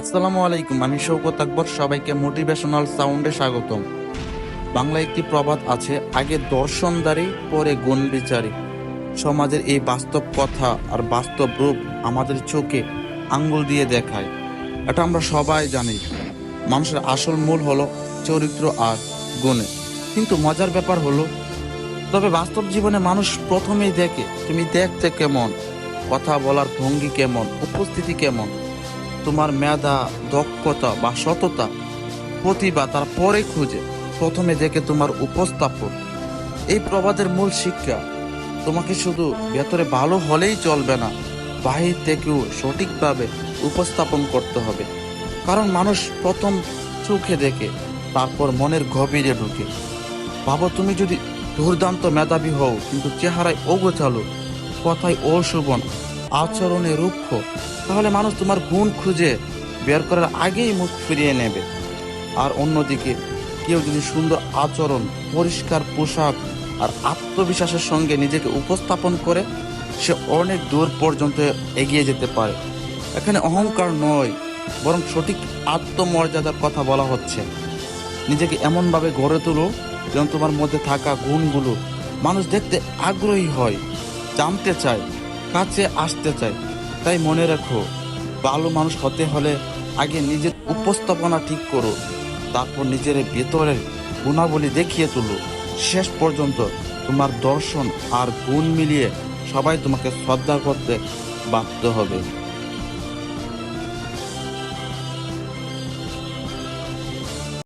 আসসালামু আলাইকুম, আমি শৌকত আকবর, সবাইকে মোটিভেশনাল সাউন্ডে স্বাগতম। বাংলা একটি প্রবাদ আছে, আগে দর্শনদারি পরে গুণ বিচারী। সমাজের এই বাস্তব কথা আর বাস্তব রূপ আমাদের চোখে আঙ্গুল দিয়ে দেখায়। এটা আমরা সবাই জানি। মানুষের আসল মূল হলো চরিত্র আর গুণে। কিন্তু মজার ব্যাপার হলো, তবে বাস্তব জীবনে মানুষ প্রথমেই দেখে, তুমি দেখতে কেমন? কথা বলার ভঙ্গি কেমন? উপস্থিতি কেমন? তোমার মেধা, দক্ষতা বা সততা প্রতিভা তার পরে খুঁজে। প্রথমে দেখে তোমার উপস্থাপন এই প্রবাদের মূল শিক্ষা, তোমাকে শুধু ভেতরে ভালো হলেই চলবে না, বাহির থেকেও সঠিকভাবে উপস্থাপন করতে হবে। কারণ মানুষ প্রথম চোখে দেখে, তারপর মনের গভীরে ঢুকে। ভাবো, তুমি যদি দুর্দান্ত মেধাবী হও, কিন্তু চেহারায় অগোছালো, কথায় অশুভন আচরণে রুক্ষ, তাহলে মানুষ তোমার গুণ খুঁজে বের করার আগেই মুখ ফিরিয়ে নেবে। আর অন্যদিকে, কেউ যদি সুন্দর আচরণ, পরিষ্কার পোশাক আর আত্মবিশ্বাসের সঙ্গে নিজেকে উপস্থাপন করে, সে অনেক দূর পর্যন্ত এগিয়ে যেতে পারে। এখানে অহংকার নয়, বরং সঠিক আত্মমর্যাদার কথা বলা হচ্ছে। নিজেকে এমনভাবে গড়ে তোলো যেন তোমার মধ্যে থাকা গুণগুলো মানুষ দেখতে আগ্রহী হয়, জানতে চায়। কাছে আসতে চায়। তাই মনে রাখো, ভালো মানুষ হতে হলে আগে নিজের উপস্থাপনা ঠিক করো, তারপর নিজের ভেতরের গুণাবলী দেখিয়ে তুলো। শেষ পর্যন্ত তোমার দর্শন আর গুণ মিলিয়ে সবাই তোমাকে শ্রদ্ধা করতে বাধ্য হবে।